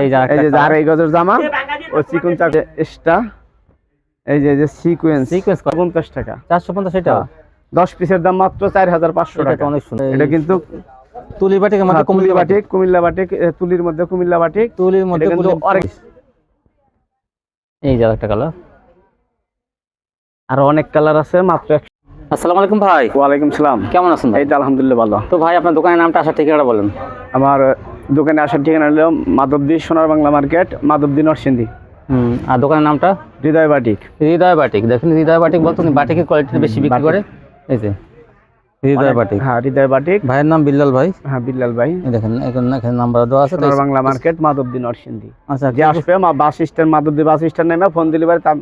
এই যে এই যে আড়াই গজের জামা ও চিকন চাক। এক্সট্রা। এই যে যে সিকোয়েন্স সিকোয়েন্স পঞ্চাশ টাকা। চারশো পঞ্চাশ এটা? হ্যাঁ। দশ পিসের দাম মাত্র চার হাজার পাঁচশো এটা তো টাকা। অনেক সুন্দর। এটা কিন্তু তুলি বাটিক আমাদের হ্যাঁ, কুমিল্লা বাটিক কুমিল্লা বাটিক তুলির মধ্যে কুমিল্লা বাটিক। তুলির মধ্যে কিন্তু এই যে একটা কালার। আর অনেক কালার আছে মাত্র আসসালামু আলাইকুম ভাই। ওয়ালাইকুম সালাম। কেমন আছেন ভাই? এই তো আলহামদুলিল্লাহ ভালো। তো ভাই আপনার দোকানের নামটা আসার ঠিকানাটা বলেন। আমার দোকানে আসার ঠিকানা হলো মাধবদী সোনার বাংলা মার্কেট মাধবদী নরসিংদী। হুম আর দোকানের নামটা? হৃদয় বাটিক। হৃদয় বাটিক দেখেন হৃদয় বাটিক বলতো বাটিকের কোয়ালিটি বেশি বিক্রি করে। এই যে হৃদয় বাটিক। হ্যাঁ হৃদয় বাটিক। ভাইয়ের নাম বিল্লাল ভাই? হ্যাঁ বিল্লাল ভাই। দেখেন এখানে এখানে নাম্বার দেওয়া আছে সোনার বাংলা মার্কেট মাধবদী নরসিংদী। আচ্ছা যে আসবে bus stand Madhabdi bus stand নেমে ফোন দিলে পারে তার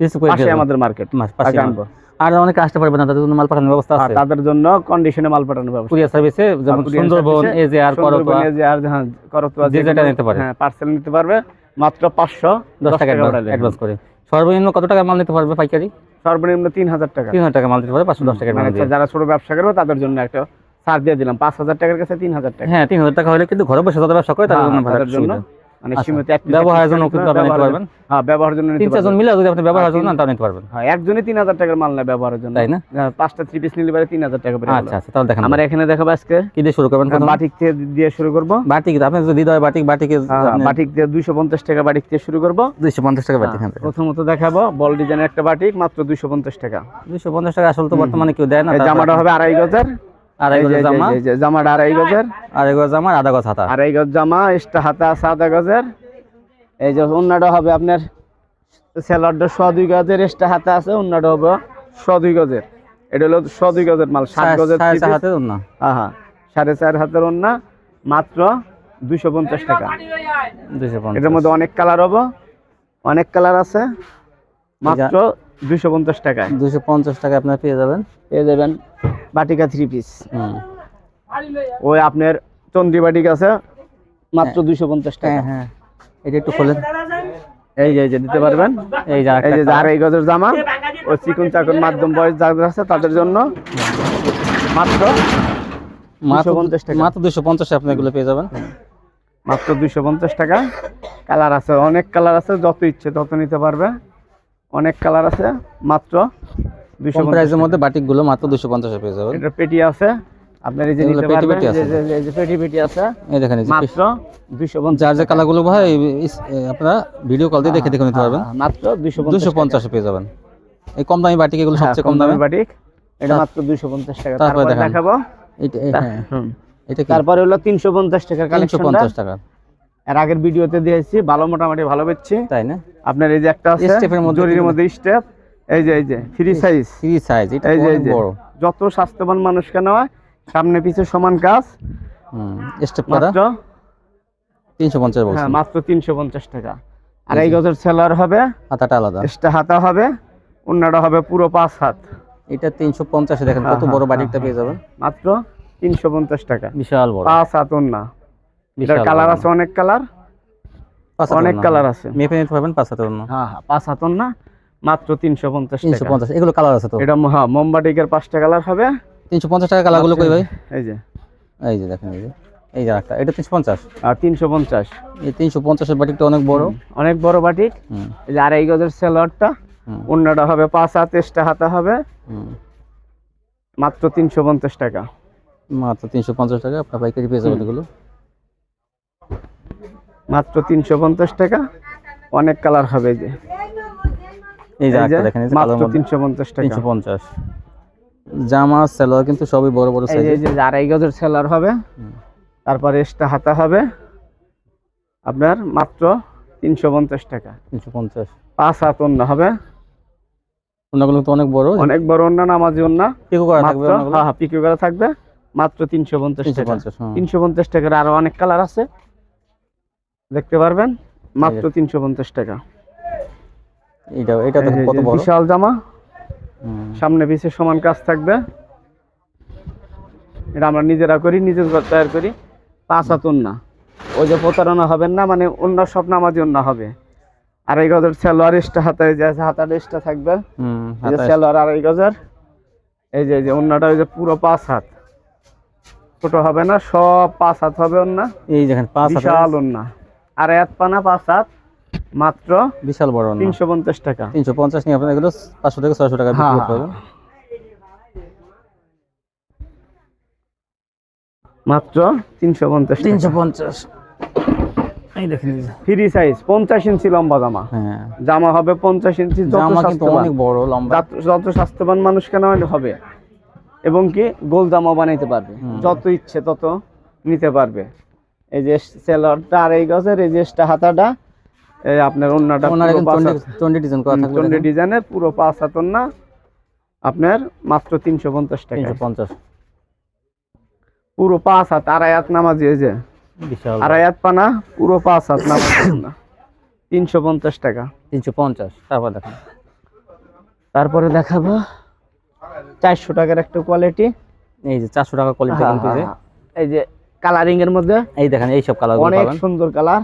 কিছু করে পাশে। আমাদের মার্কেট পাশে আনব। আর অনেকে আসতে পারবে না তাদের জন্য মাল পাঠানোর ব্যবস্থা আছে। তাদের জন্য কন্ডিশনে মাল পাঠানোর ব্যবস্থা কুরিয়ার সার্ভিসে যেমন সুন্দরবন সার্ভিসে, এই যে আর করতোয়া সুন্দরবনে যে আর হ্যাঁ, করতোয়া যেটা নিতে পারে। হ্যাঁ পার্সেল নিতে পারবে মাত্র পাঁচশো দশ টাকা অ্যাডভান্স করে। সর্বনিম্ন কত টাকা মাল নিতে পারবে পাইকারি? সর্বনিম্ন তিন হাজার টাকা। তিন হাজার টাকা মাল দিতে পারবে পাঁচশো দশ টাকা মানে যারা ছোট ব্যবসা করবে তাদের জন্য একটা ছাড় দিয়ে দিলাম। পাঁচ হাজার টাকার কাছে তিন হাজার টাকা। হ্যাঁ তিন হাজার টাকা হলে কিন্তু ঘরে বসে যারা ব্যবসা করে তাদের হ্যাঁ, জন্য ভালো। মানে আচ্ছা, সীমিত ব্যবহারের জন্য কিন্তু আপনি নিতে পারবেন। হ্যাঁ ব্যবহারের জন্য তিন চারজন। মিলে যদি আপনি ব্যবহারের জন্য তিন- তাও নিতে পারবেন। হ্যাঁ একজনই তিন হাজার টাকার মাল নেয় ব্যবহারের জন্য। তাই না? হ্যাঁ, পাঁচটা থ্রি পিস নিলে পারে তিন হাজার টাকা পড়ে আচ্ছা আচ্ছা তাহলে দেখেন। আমার এখানে দেখাবো আজকে। কি দিয়ে শুরু করবেন প্রথমে? বাটিক দিয়ে শুরু করব। বাটিক আপনি যদি হৃদয় বাটিক বাটিকে হ্যাঁ, বাটিক দিয়ে দুইশো পঞ্চাশ টাকা বাটিক দিয়ে শুরু করব। দুইশো পঞ্চাশ টাকা বাটিক হ্যাঁ, প্রথমত দেখাবো বল ডিজাইনের একটা বাটিক মাত্র দুইশো পঞ্চাশ টাকা। দুইশো পঞ্চাশ টাকা আসলে তো বর্তমানে কেউ দেয় না জামাটা হবে আড়াই গজের। আড়াই গজ জামা? এই আড়াই গজের? আড়াই গজ জামা আধা গজ হাতা। আড়াই গজ জামা এক্সট্রা হাতা আছে আধা গজের। এই যে অন্যটা হবে আপনার স্যালাডটা শ দুই গজের এক্সট্রা হাতা আছে অন্যটা হবে শ দুই গজের। এটা হলো শ দুই গজের মাল সাত গজের সাড়ে three হাতে না হ্যাঁ হ্যাঁ সাড়ে চার হাতের অন্য মাত্র দুইশো পঞ্চাশ টাকা। দুইশো এটার মধ্যে অনেক কালার হবে অনেক কালার আছে মাত্র দুইশো পঞ্চাশ টাকায়। দুইশো পঞ্চাশ টাকা আপনার পেয়ে যাবেন। পেয়ে যাবেন বাটিকা থ্রি পিস ওই আপনার চন্দ্রী বাটিক আছে মাত্র দুইশো পঞ্চাশ টাকা। হ্যাঁ হ্যাঁ। এটা একটু খোলেন। এই যে এই দিতে পারবেন? এই যে এই যে colour। আড়াই গজের জামা ও চিকন চাকন মাধ্যম বয়স যাদের আছে তাদের জন্য মাত্র মাত্র 250 টাকা। মাত্র দুইশো পঞ্চাশে আপনি এগুলো পেয়ে যাবেন। মাত্র দুইশো পঞ্চাশ টাকা। কালার আছে অনেক কালার আছে যত ইচ্ছে তত নিতে পারবে। অনেক কালার আছে মাত্র কম প্রাইসের মধ্যে বাটিকগুলো মাত্র পঞ্চাশে পেয়ে যাবেন। এটা পেটি আছে আপনার এই যে নিতে পেটি পারবেন পেটি যে- যে- যে- যে পেটি পেটি আছে এই দেখেন মাত্র দুইশো পঞ্চাশ যার যে কালারগুলো ভাই আপনারা ভিডিও কল দিয়ে দেখে দেখে নিতে পারবেন। মাত্র দুইশো দুশো পঞ্চাশে পেয়ে যাবেন। এই কম দামি বাটিক এগুলো সবচেয়ে কম দামে বাটিক এটা মাত্র দুইশো পঞ্চাশ টাকা। তারপরে দেখাবো। হ্যাঁ এটা তারপরে হলো তিনশো পঞ্চাশ টাকার কালেকশন টাকা। এর আগের ভিডিওতে দিয়েছি ভালো মোটামুটি ভালো পেয়েছি তাই না? আপনার এই যে একটা আছে স্টেপের মধ্যে জরির মধ্যে স্টেপ এই যে এই যে ফ্রি সাইজ থ্রি সাইজ এটা অনেক বড়। যত স্বাস্থ্যবান মানুষকে নেওয়া সামনে পিছে সমান কাজ। হুম স্টেপ করা? মাত্র? তিনশো পঞ্চাশ হ্যাঁ মাত্র তিনশো পঞ্চাশ টাকা। আর এই গজের সেলার হবে হাতাটা আলাদা। এক্সট্রা হাতা হবে অন্যটা হবে পুরো পাঁচ হাত। এটা তিনশো পঞ্চাশে দেখেন হ্যাঁ, কত হ্যাঁ, বড় হ্যাঁ, বাটিকটা পেয়ে যাবেন। মাত্র তিনশো পঞ্চাশ টাকা। বিশাল বড়। পাঁচ হাত অন্যা এটার কালার আছে অনেক কালার অনেক কালার আছে। মেপে নিতে পারবেন পাঁচ হাতের অন্য। হ্যাঁ হ্যাঁ পাঁচ হাত অন্যা মাত্র তিনশো পঞ্চাশ তিনশো পঞ্চাশ এগুলো কালার আছে তো? এটা হ্যাঁ মোমবাটিকের পাঁচটা কালার হবে। তিনশো পঞ্চাশ টাকা কালারগুলো কই ভাই? এই যে। এই যে দেখেন এই যে। এই যে একটা এটা তিনশো পঞ্চাশ। আর তিনশো পঞ্চাশ। এই তিনশো পঞ্চাশের বাটিকটা অনেক বড়। অনেক বড় বাটিক। এই যে আড়াই গজের সেলোয়ারটা অন্যটা হবে পাঁচ হাত এক্সট্রা হাতা হবে। মাত্র তিনশো পঞ্চাশ টাকা। মাত্র তিনশো পঞ্চাশ টাকা আপনার পাইকারি পেয়ে যাবেন এগুলো। মাত্র তিনশো পঞ্চাশ টাকা। অনেক কালার হবে যে। এই যে এই যে একটা দেখেন মাত্র তিনশো পঞ্চাশ টাকা। তিনশো পঞ্চাশ। জামা সালোয়ার কিন্তু সবই বড় বড় সাইজ এই যে আড়াই গজের সেলার হবে। তারপরে এক্সট্রা হাতা হবে। আপনার মাত্র তিনশো পঞ্চাশ টাকা। তিনশো পঞ্চাশ। পাঁচ হাত অন্য হবে। তো অনেক বড়। অনেক বড় অন্য নামাজি অন্য। পিকো করা থাকবে মাত্র হ্যাঁ হ্যাঁ করা থাকবে। মাত্র তিনশো পঞ্চাশ টাকা। হ্যাঁ। তিনশো পঞ্চাশ টাকার আরও অনেক কালার আছে। দেখতে পারবেন? মাত্র তিনশো পঞ্চাশ টাকা। এটা কত বড়। বিশাল জামা। সামনে পিছে সমান কাজ থাকবে। এটা আমরা নিজেরা করি নিজের তৈরি করি। পাঁচ হাতুন না ওই যে প্রতারণা হবেন না মানে অন্য সব নামাজি অন্য হবে। আড়াই গজের সেলোয়ার এক্সট্রা হাতায় যে আছে হাতার এক্সট্রা থাকবে। হুম এই যে সেলোয়ার আড়াই গজের। এই যে এই যে অন্যটা ওই যে পুরো পাঁচ হাত। ছোট হবে না সব পাঁচ হাত হবে অন্য এই দেখেন পাঁচ হাতের বিশাল অন্য আড়াই হাত পানা পাঁচ হাত মাত্র বিশাল বড় তিনশো পঞ্চাশ টাকা। তিনশো পঞ্চাশ নিয়ে আপনার এগুলো পাঁচশো থেকে ছয়শো টাকা বিক্রি হ্যাঁ, মাত্র তিনশো পঞ্চাশ তিনশো পঞ্চাশ। ফ্রি সাইজ পঞ্চাশ ইঞ্চি লম্বা জামা। হ্যাঁ। জামা হবে পঞ্চাশ ইঞ্চি যত জামা কিন্তু স্বাস্থ্যবান। অনেক বড় লম্বা। যত স্বাস্থ্যবান মানুষ কেন হবে। এবং কি গোল জামা বানাইতে পারবে। যত ইচ্ছে তত নিতে পারবে। এই যে সেলরটা আড়াই গজের এই যে হাতাটা এই আপনার অন্যটা চন্ডি ডিজাইন করা থাকবে চন্ডি ডিজাইনের পুরো পাঁচ হাত না আপনার মাত্র তিনশো পঞ্চাশ টাকা পঞ্চাশ। পুরো পাঁচ হাত আড়াই হাত নামাজি এই যে। আড়াই হাত পানা পুরো পাঁচ হাত নামাজি না তিনশো পঞ্চাশ টাকা। তিনশো পঞ্চাশ তারপর দেখেন। তারপরে দেখাবো চারশো টাকার একটা কোয়ালিটি এই যে চারশো টাকা কোয়ালিটি কিন্তু যে। এই যে কালারিং এর মধ্যে এই দেখেন এইসব কালার অনেক সুন্দর কালার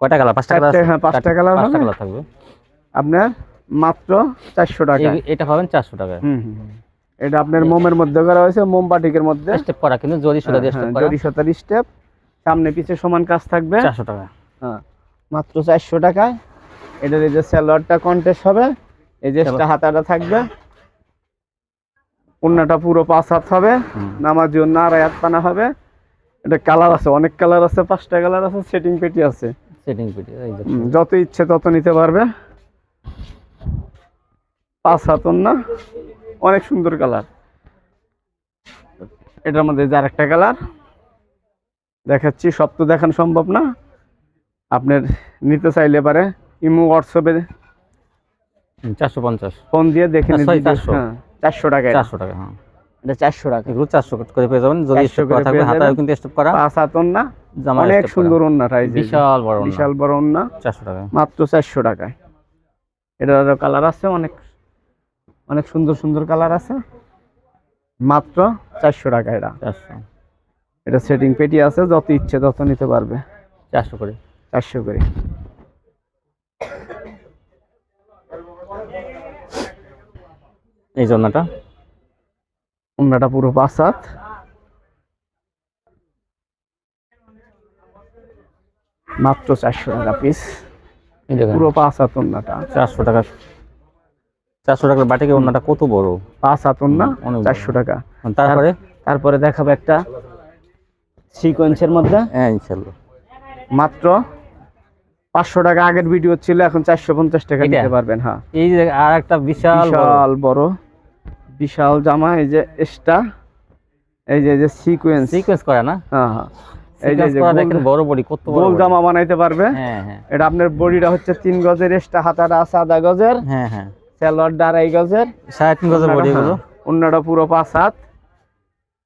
কয়টা কালার পাঁচটা কালার হ্যাঁ, পাঁচটা কালার পাঁচটা কালার থাকবে। আপনার মাত্র চারশো টাকা। এটা পাবেন চারশো টাকায় হুম। এটা আপনার মোমের মধ্যে করা হয়েছে মোম বাটিকের মধ্যে। স্টেপ করা কিন্তু জরি সুতা দিয়ে স্টেপ করা। জরি সাতার স্টেপ সামনে পিছে সমান কাজ থাকবে। চারশো টাকা। হ্যাঁ মাত্র চারশো টাকায়। এটার এই যে স্যালোয়ারটা কন্টেস্ট হবে এই যে। হাতাটা থাকবে। অন্যটা পুরো পাঁচ হাত হবে। নামার জন্য আড়াই হাত পানা হবে। এটা কালার আছে অনেক কালার আছে পাঁচটা কালার আছে সেটিং পেটি আছে। সেটিং পিটি এই যে। যত ইচ্ছে তত নিতে পারবে। পাঁচ হাতন না অনেক সুন্দর কালার এটার মধ্যে যার একটা কালার দেখাচ্ছি সব তো দেখানো সম্ভব না। আপনার নিতে চাইলে পারে ইমো হোয়াটসঅ্যাপে চারশো পঞ্চাশ। ফোন দিয়ে দেখে নিতে sorry, দিবে। 400 হ্যাঁ, চারশো টাকা চারশো টাকা হ্যাঁ। এটা চারশো টাকা। এগুলো চারশো করে পেয়ে যাবেন। যদি 400 করা থাকবে হাতায় কিন্তু স্টেপ করা। পাঁচ হাতন না অনেক সুন্দর ওন্নাটা এই বিশাল বড় বিশাল বিশাল বড় ওন্না চারশো টাকা। মাত্র চারশো টাকায়। এটার কালার আছে অনেক অনেক সুন্দর সুন্দর কালার আছে। মাত্র চারশো টাকা এটা। সেটিং পেটি আছে যত ইচ্ছে তত নিতে পারবে। চারশো করে। চারশো করে। এই জন্যটা অন্যটা পুরো পাঁচ হাত মাত্র চারশো টাকা পিস পুরো পাঁচ হাত অন্যটা। চারশো টাকা। চারশো টাকার বাটিকে ওনাটা কত বড়? পাঁচ হাত অন্য চারশো টাকা। তারপরে? তারপরে দেখাবো একটা সিকোয়েন্সের মধ্যে। হ্যাঁ ইনশাল্লাহ মাত্র পাঁচশো টাকা আগের ভিডিও ছিল এখন চারশো পঞ্চাশ টাকা? নিতে পারবেন হ্যাঁ। এই যে আর একটা বিশাল বিশাল বড়। বিশাল জামা এই যে এক্সট্রা এই যে যে সিকোয়েন্স সিকোয়েন্স করা না? হ্যাঁ হ্যাঁ। এই যে দেখেন বড় বডি কত বড় গোল জামা বানাইতে পারবে। হ্যাঁ হ্যাঁ। এটা আপনার বডিটা হচ্ছে তিন গজের এক্সট্রা হাতাটা আছে আধা গজের। হ্যাঁ হ্যাঁ। স্যালোয়ারটা আড়াই গজের। সাড়ে তিন গজের বডি এগুলো। অন্যটা পুরো পাঁচ হাত।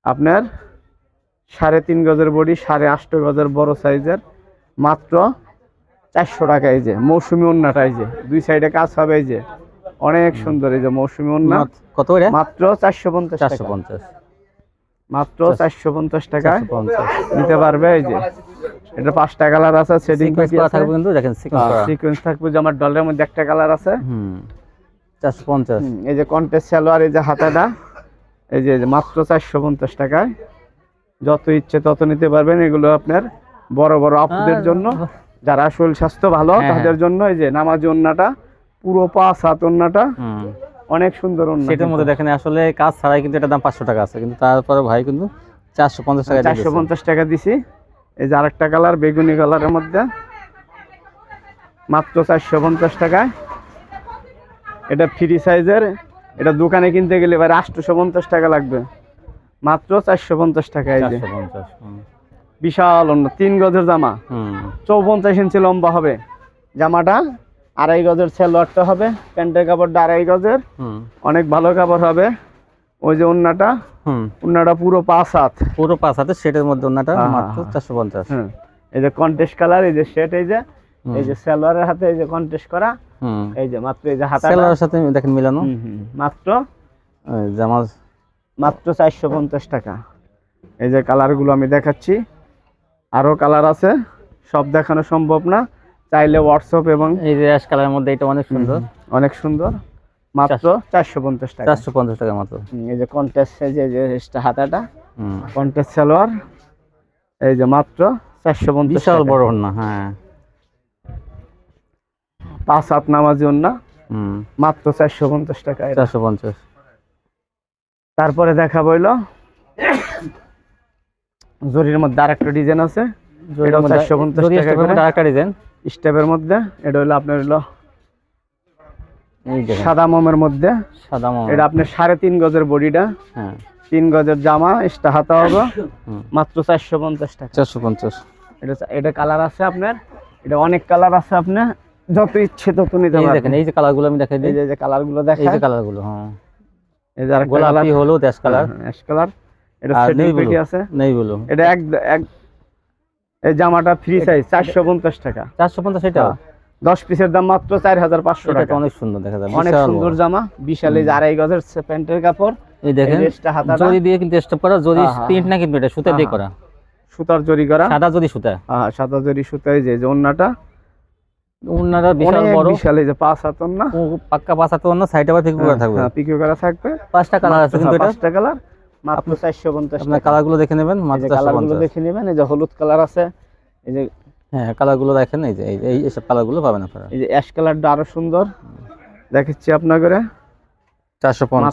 আপনার সাড়ে তিন গজের বডি সাড়ে আষ্ট গজের বড় সাইজের। মাত্র চারশো টাকা এই যে মৌসুমি অন্যটা এই যে। দুই সাইডে কাজ হবে এই যে। অনেক সুন্দর এই যে মৌসুমি অন্য কত করে? মাত্র চারশো পঞ্চাশ চারশো টাকা পঞ্চাশ। মাত্র চারশো পঞ্চাশ টাকায় নিতে পারবে এই যে। এটা পাঁচটা কালার আছে সেটিং থাকবে কিন্তু দেখেন সিকোয়েন্স থাকবে যে আমার ডলের মধ্যে একটা কালার আছে। হুম চারশো পঞ্চাশ। এই যে কন্টেস্ট সালোয়ার এই যে হাতাটা। এই যে মাত্র চারশো পঞ্চাশ টাকায়। যত ইচ্ছে তত নিতে পারবেন এগুলো আপনার বড় বড় আপুদের জন্য। যারা শরীর স্বাস্থ্য ভালো হ্যাঁ, তাদের জন্য এই যে নামাজ ওন্নাটা পুরো পাঁচ হাত ওন্নাটা অনেক সুন্দর ওন্না সেটার মধ্যে দেখেন আসলে কাজ ছাড়াই কিন্তু এটার দাম পাঁচশো টাকা আছে কিন্তু তারপরে ভাই কিন্তু চারশো পঞ্চাশ টাকা চারশো পঞ্চাশ টাকা দিছি। এই যে আরেকটা কালার বেগুনি কালারের মধ্যে। মাত্র চারশো পঞ্চাশ টাকায়। এটা ফ্রি সাইজের এটা দোকানে কিনতে গেলে এবার আটশোশো পঞ্চাশ টাকা লাগবে। মাত্র চারশো পঞ্চাশ টাকা এই যে। বিশাল অন্য তিন গজের জামা। চৌপঞ্চাশ ইঞ্চি লম্বা হবে। জামাটা আড়াই গজের সেলোয়ারটা হবে প্যান্টের কাপড়টা আড়াই গজের। অনেক ভালো কাপড় হবে। ওই যে ওন্নাটা হুম। ওন্নাটা পুরো পাঁচ হাত। পুরো পাঁচ হাতে সেটের মধ্যে হ্যাঁ, মাত্র। চারশো পঞ্চাশ। এই যে কন্টেস্ট কালার এই যে সেট এই যে এই যে সালোয়ারের হাতে এই যে কন্টেস্ট করা হুম। এই যে মাত্র এই যে হাতা সেলারের সাথে দেখেন মিলানো। মাত্র? এই জামা মাত্র চারশো পঞ্চাশ টাকা। এই যে কালারগুলো আমি দেখাচ্ছি। আরও কালার আছে। সব দেখানো সম্ভব না। চাইলে হোয়াটসঅ্যাপ এবং এই যে অ্যাশ কালারের মধ্যে এটা অনেক সুন্দর। অনেক সুন্দর। মাত্র চারশো পঞ্চাশ টাকা। চারশো পঞ্চাশ টাকা মাত্র। এই যে কন্টেস্ট যে যে হাতাটা কন্টেস্ট সালোয়ার এই যে মাত্র চারশো পঞ্চাশ বিশাল বড় না হ্যাঁ। পাঁচ হাত নামাজি হুম। মাত্র চারশো পঞ্চাশ টাকা। চারশো পঞ্চাশ। তারপরে দেখা বইল জরির মধ্যে আর একটা ডিজাইন আছে এটাও 450 যদি টাকা করে। আরেকটা ডিজাইন স্টেপের মধ্যে এটা হলো আপনার হলো সাদা মোমের মধ্যে। সাদা মামা। এটা আপনার সাড়ে তিন গজের বডিটা। হ্যাঁ। তিন গজের জামা এক্সট্রা হাতা হবে। মাত্র চারশো পঞ্চাশ টাকা। চারশো পঞ্চাশ। এটা এটা কালার আছে আপনার। এটা অনেক কালার আছে আপনার। যত ইচ্ছে তত নিতে এই পারবেন। দেখেন এই যে কালারগুলো আমি দেখাই এই দিই যে যে কালারগুলো এই দেখা যে কালারগুলো হ্যাঁ। এই যে কালার গোলাপি হলুদ অ্যাশ কালার। Ash colour. এটা আর সেটিং পেটি আছে। নেই বলো। এটা এক এক এই জামাটা ফ্রি সাইজ চারশো পঞ্চাশ টাকা। চারশো পঞ্চাশ এটা? হ্যাঁ, দশ পিসের দাম মাত্র চার হাজার পাঁচশো টাকা। অনেক সুন্দর দেখা অনেক বিশাল সুন্দর জামা বিশাল এই আড়াই গজের প্যান্টের কাপড়। এই দেখেন। জরি দিয়ে কিন্তু স্টপ করা জরি হ্যাঁ, হ্যাঁ, প্রিন্ট না কিন্তু এটা সুতা দিয়ে হ্যাঁ, করা। সুতার জরি করা। সাদা জরি সুতা। হ্যাঁ সাদা জরি সুতা এই যে যে ওন্নাটা বিশাল বড়। বিশাল এই যে পাঁচ হাতন না? পাক্কা পাঁচ হাতে অন্য সাইডে আবার ফিকে করা থাকবে। হ্যাঁ, পিকো করা থাকবে। পাঁচটা কালার আছে কিন্তু এটা। পাঁচটা কালার মাত্র চারশো পঞ্চাশ আপনার কালারগুলো দেখে নেবেন মাত্র কালারগুলো দেখে নেবেন এই যে হলুদ কালার আছে এই যে হ্যাঁ কালারগুলো দেখেন এই যে এই- এসব কালারগুলো পাবেন আপনারা। এই যে অ্যাশ কালারটা আরও সুন্দর। দেখাচ্ছি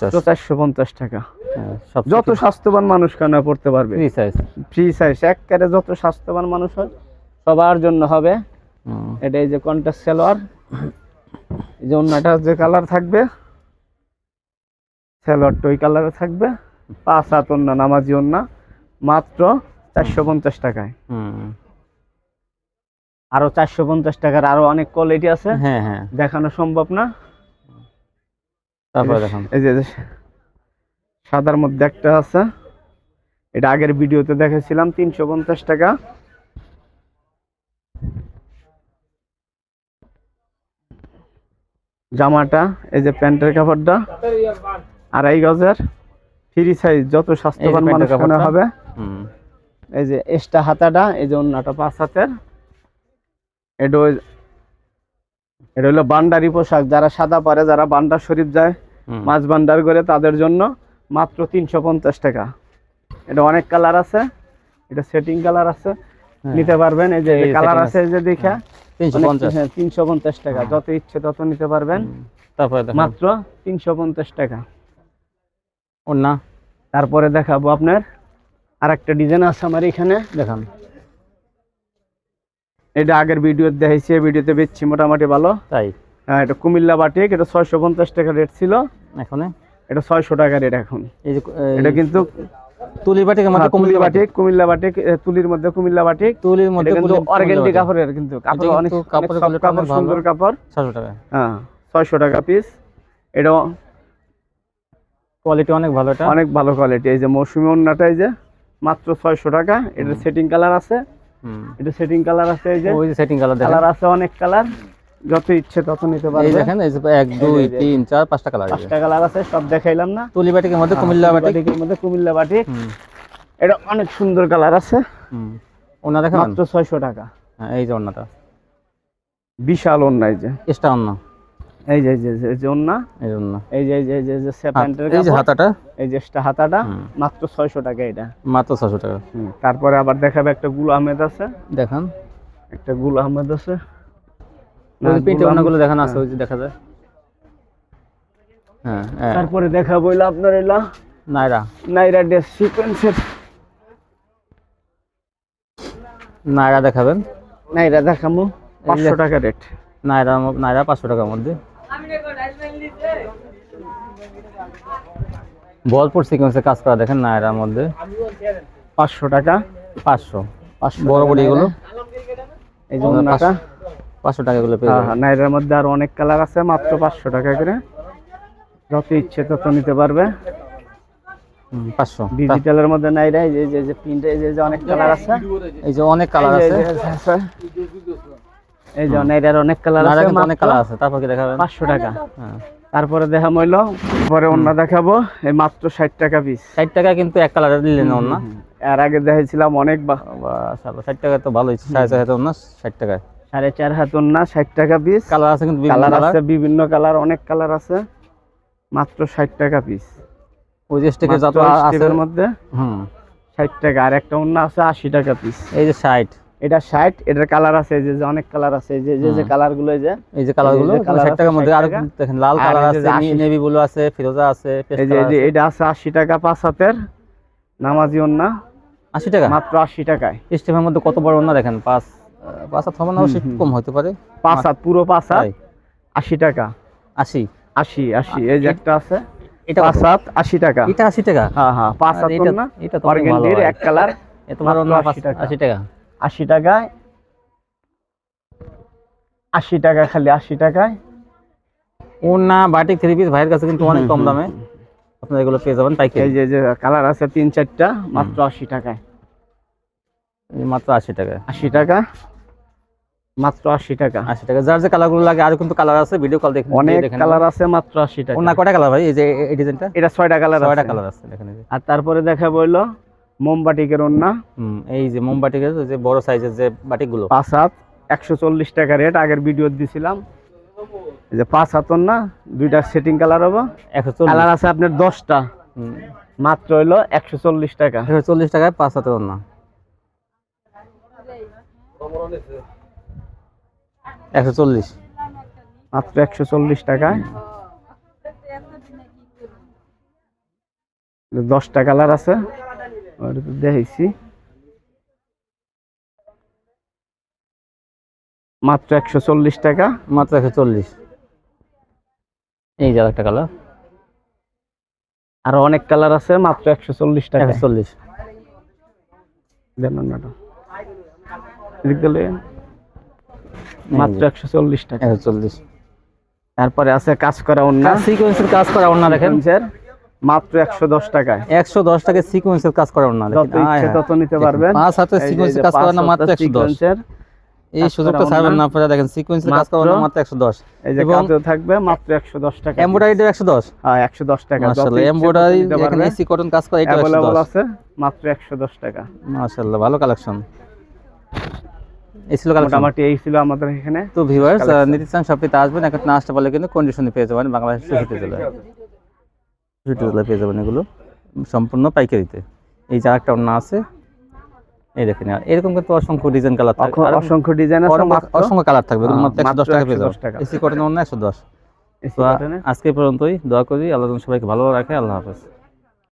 মাত্র পঞ্চাশ টাকা। হ্যাঁ, সব যত স্বাস্থ্যবান মানুষ কেন পড়তে পারবে? ফ্রি সাইজ ফ্রি সাইজ একবারে যত স্বাস্থ্যবান মানুষ হয় সবার জন্য হবে। এটা এই যে কন্টাস সালোয়ার। এই যে অন্যটা যে কালার থাকবে সালোয়ারটা ওই কালারে থাকবে। পাঁচ হাত অন্য নামাজি অন্য মাত্র চারশো পঞ্চাশ টাকায়। আরও চারশো পঞ্চাশ টাকার আরও অনেক কোয়ালিটি আছে। হ্যাঁ হ্যাঁ। দেখানো সম্ভব না। তারপরে দেখুন। এই যে সাদার মধ্যে একটা আছে। এটা আগের ভিডিওতে দেখেছিলাম তিনশো পঞ্চাশ টাকা। জামাটা এই যে প্যান্টের কাপড়টা আড়াই গজের। ফ্রি সাইজ যত স্বাস্থ্যবান মানুষ কাপড়টা? হবে। এই যে এক্সট্রা হাতাটা এই যে অন্যটা পাঁচ হাতের। এটা এটা হলো বান্ডারি পোশাক যারা সাদা পারে যারা বান্ডার শরীফ যায় মাছ ভান্ডার করে তাদের জন্য মাত্র তিনশো পঞ্চাশ টাকা। এটা অনেক কালার আছে এটা সেটিং কালার আছে। হ্যাঁ। নিতে পারবেন এই যে কালার আছে এই যে দেখা। তিনশো পঞ্চাশ। টাকা যত ইচ্ছে তত নিতে পারবেন। তারপরে মাত্র তিনশো পঞ্চাশ টাকা। না তারপরে দেখাবো আপনার আর একটা ডিজাইন আছে আমার এখানে দেখান। এটা আগের ভিডিও দেখাইছি ভিডিওতে বেচছি মোটামুটি ভালো। তাই? হ্যাঁ, এটা কুমিল্লা বাটিক এটা ছয়শো পঞ্চাশ টাকা রেট ছিল। এখানে? এটা ছয়শো টাকা রেট এখন। এটা কিন্তু তুলি বাটিকের মধ্যে হ্যাঁ, Comilla batik? Batik Comilla batik তুলির মধ্যে কুমিল্লা বাটিক। তুলির মধ্যে কিন্তু কুলি- অর্গেন্ডি কুমিল্লা বাটিক। কাপড়ের কিন্তু কাপড় অনেক কিন্তু কাপড়ের অনেক soft quality কাপড় সুন্দর কাপড়। ছশো টাকা। হ্যাঁ ছয়শো টাকা পিস এটা কোয়ালিটি অনেক ভালো এটা। অনেক ভালো কোয়ালিটি এই যে মৌসুমি অন্যটা এই যে মাত্র ছয়শো টাকা এটা সেটিং কালার আছে। হুম। এটা সেটিং কালার আছে এই যে ওই যে সেটিং কালার দেখেন। কালার আছে অনেক কালার যত ইচ্ছে তত নিতে পারবে। এই দেখেন এই যে এক দুই এই যে- তিন চার পাঁচটা কালার পাঁচটা কালার আছে সব দেখাইলাম না। তুলি বাটিকের মধ্যে কুমিল্লা বাটিক। বাটিকের মধ্যে কুমিল্লা বাটিক। হুম। এটা অনেক সুন্দর কালার আছে। হুম। ওনা দেখেন? মাত্র ছয়শো টাকা। হ্যাঁ এই যে ওনাটা বিশাল অন্য এই যে। এটা অন্য এই যে এই যে যে অন্য এই জন্য এই যে এই যে যে- যে প্যান্টের এই যে হাতাটা? এই যে হাতাটা মাত্র ছয়শো টাকা এটা। মাত্র ছশো টাকা। তারপরে আবার দেখাবে একটা গুল আহমেদ আছে। দেখান। একটা গুল আহমেদ আছে। ওই অনেকগুলো দেখানো আছে ওই যে দেখা যায়। হ্যাঁ হ্যাঁ। তারপরে দেখা বইলা আপনার এলা নাইরা। নাইরা ড্রেস সিকোয়েন্সের নাইরা দেখাবেন। নাইরা দেখামু পাঁচশো টাকা রেট নাইরা নাইরা পাঁচশো টাকার মধ্যে। বলপুর সিকোয়েন্সে কাজ করা দেখেন নাইরার মধ্যে পাঁচশো টাকা পাঁচশো পাঁচশো বড় টাকা বড়ি এগুলো এই যে আমাদের অন্যটা পাঁচশো টাকা এগুলো পেয়ে হ্যাঁ হ্যাঁ নাইরার মধ্যে আর অনেক কালার আছে মাত্র পাঁচশো টাকা করে যত ইচ্ছে তত নিতে পারবে পাঁচশো ডিজিটালের মধ্যে নাইরা এই যে এই যে- প্রিন্ট এই যে- অনেক কালার আছে এই যে অনেক কালার আছে এই যে। নাইরার অনেক কালার আছে অনেক কালার আছে তারপর কি দেখাবেন পাঁচশো টাকা হ্যাঁ তারপরে দেখা মইল পরে অন্য দেখাবো এই মাত্র ষাট টাকা পিস ষাট টাকা কিন্তু এক কালারের নিলেন না এর আগে দেখেছিলাম অনেক ষাট টাকা তো ভালোই সাড়ে চার হাজার না ষাট টাকায়। সাড়ে চার হাত না ষাট টাকা পিস কালার আছে কিন্তু কালার কালার আছে বিভিন্ন কালার অনেক কালার আছে। মাত্র ষাট টাকা পিস যে স্টিকের যত আছে মধ্যে হুম। ষাট টাকা আর একটা অন্য আছে আশি টাকা পিস এই যে ষাট। এটা ষাট এটার কালার আছে যে যে অনেক কালার আছে যে যে যে কালারগুলো যে এই যে কালারগুলো এই 60 টাকার মধ্যে আর দেখেন লাল কালার আছে নেভি ব্লু আছে ফিরোজা আছে এই যে এই যে এটা আছে আশি টাকা পাঁচ হাতের নামাজি ওন্না 80 টাকা? মাত্র আশি টাকায়। স্টেফের মধ্যে কত বড় ওনা দেখেন? পাঁচ পাঁচ হাত হবে না অবশ্যই কম হতে পারে। পাঁচ হাত পুরো পাঁচ হাত তাই? আশি টাকা। 80 আশি আশি এই যে একটা আছে এটা পাঁচ হাত আশি টাকা। এটা 80 টাকা? হ্যাঁ হ্যাঁ পাঁচ হাত এটা- এটা তো ভালো এক কালার এত বড় মাত্র ওনা 80 টাকা। 80 টাকা আশি টাকায় আশি টাকা খালি আশি টাকায়। ওনা বাটিক থ্রি পিস ভাইয়ের কাছে কিন্তু অনেক কম দামে। আপনারা এগুলো পেয়ে যাবেন এই যে যে কালার আছে তিন চারটা মাত্র আশি টাকায়। মাত্র 80 টাকা আশি টাকা মাত্র আশি টাকা। 80 টাকা। যার যে কালারগুলো লাগে আর কিন্তু কালার আছে ভিডিও কল দেখেন অনেক কালার আছে মাত্র আশি টাকা। ওনা কয়টা কালার ভাই? এই যে এই ডিজাইনটা এটা ছয়টা কালার ছয়টা কালার আছে দেখেন আর তারপরে দেখা বলল মোমবাটিকের ওন্না হুম, এই যে মোমবাটিকের যে বড় সাইজের যে বাটিকগুলো। পাঁচ হাত একশো চল্লিশ টাকা রেট আগের ভিডিও দিছিলাম। যে পাঁচ হাত না দুইটা সেটিং কালার হব। কালার আছে আপনার দশটা। মাত্র হইল একশো চল্লিশ টাকা। একশো চল্লিশ টাকায় পাঁচ হাতের ওনা একশো চল্লিশ। মাত্র একশো চল্লিশ টাকায়। দশটা কালার আছে। ওটা তো দেখেছি মাত্র একশো চল্লিশ টাকা। মাত্র একশো চল্লিশ। এই যে একটা কালার আর অনেক কালার আছে মাত্র একশো চল্লিশ টাকা চল্লিশ। এদিক। মাত্র একশো চল্লিশ টাকা। একশো চল্লিশ। তারপরে আছে কাজ করা অন্য। সিকোয়েন্সের কাজ করা ওনা দেখেন। মাত্র একশো দশ টাকায়। একশো দশ টাকা সিকোয়েন্সের কাজ ওনা যত ইচ্ছে তত নিতে পারবেন। পাঁচ যে- সিকোয়েন্সের কাজ না মাত্র হাতের একশো দশ। sequence-এর, এই কাজ সুযোগটা ছাড়বেন না। আপনারা দেখেন সিকোয়েন্সের কাজ ওনা মাত্র- মাত্র একশো দশ। এই যে কাজও থাকবে মাত্র একশো দশ টাকা। এমব্রয়ডারি একশো দশ। হ্যাঁ একশো দশ টাকা। যত মাশাআল্লাহ এমব্রয়ডারি এখানে এসি কটন কাজ করা এটা একশো দশ। আছে মাত্র একশো দশ টাকা। মাশাআল্লাহ ভালো কালেকশন এই ছিল মোটামুটি এই ছিল আমাদের এখানে। তো ভিউয়ার্স নিতে চান আসবেন এখন না আসতে পারলে কিন্তু কন্ডিশনে পেয়ে যাবেন বাংলাদেশ চৌষট্টি চৌষট্টি জেলায় পেয়ে যাবেন এগুলো। সম্পূর্ণ পাইকারিতে। এই যা একটা অন্য আছে। এই দেখেন এরকম কিন্তু অসংখ্য ডিজাইন কালার থাকবে। অসংখ্য ডিজাইন অসংখ্য- কালার থাকবে। মাত্র দশ টাকা পেয়ে 110 যাবেন। টাকা। এসি কটন অন্য একশো দশ। আজকে পর্যন্তই। দোয়া করি আল্লাহ সবাইকে ভালো রাখে। আল্লাহ হাফেজ।